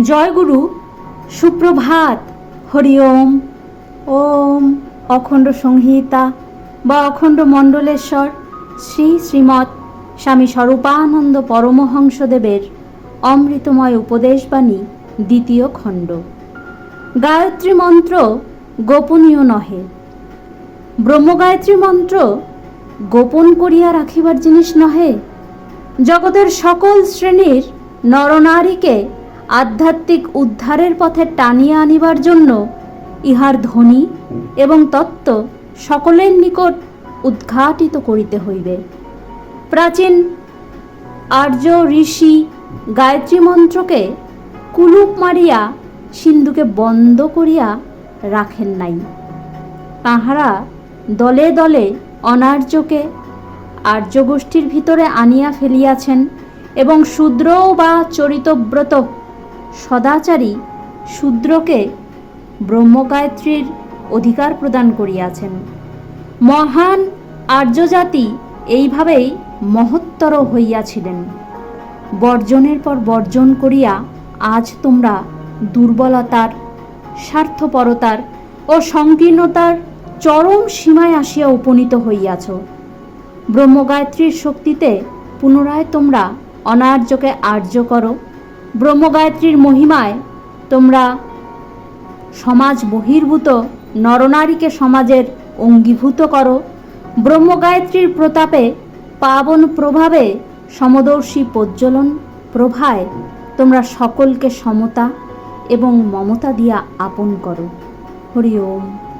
জয়গুরু, সুপ্রভাত, হরি ওম ওম অখণ্ড সংহিতা বা অখণ্ড মণ্ডলেশ্বর, শ্রী শ্রীমৎ স্বামী স্বরূপানন্দ পরমহংসদেবের অমৃতময় উপদেশবাণী, দ্বিতীয় খণ্ড। গায়ত্রী মন্ত্র গোপনীয় নহে। ব্রহ্মগায়ত্রী মন্ত্র গোপন করিয়া রাখিবার জিনিস নহে। জগতের সকল শ্রেণির নরনারীকে আধ্যাত্মিক উদ্ধারের পথে টানিয়ে আনিবার জন্য ইহার ধ্বনি এবং তত্ত্ব সকলের নিকট উদ্ঘাটিত করিতে হইবে। প্রাচীন আর্য ঋষি গায়ত্রী মন্ত্রকে কুলুপ মারিয়া সিন্ধুকে বন্ধ করিয়া রাখেন নাই। তাহারা দলে দলে অনার্যকে আর্য গোষ্ঠীর ভিতরে আনিয়া ফেলিয়াছেন এবং শূদ্র বা চরিতব্রত সদাচারী শূদ্রকে ব্রহ্মগায়ত্রীর অধিকার প্রদান করিয়াছেন। মহান আর্যজাতি এইভাবেই মহত্তর হইয়াছিলেন। বর্জনের পর বর্জন করিয়া আজ তোমরা দুর্বলতার, স্বার্থপরতার ও সংকীর্ণতার চরম সীমায় আসিয়া উপনীত হইয়াছ। ব্রহ্মগায়ত্রীর শক্তিতে পুনরায় তোমরা অনার্যকে আর্য করো। ব্রহ্মগায়ত্রীর মহিমায় তোমরা সমাজ বহির্ভূত নরনারীকে সমাজের অঙ্গীভূত করো। ব্রহ্মগায়ত্রীর প্রতাপে পাবন প্রভাবে সমদর্শী প্রজ্বলন প্রভায় তোমরা সকলকে সমতা এবং মমতা দিয়া আপন করো। হরি ওম।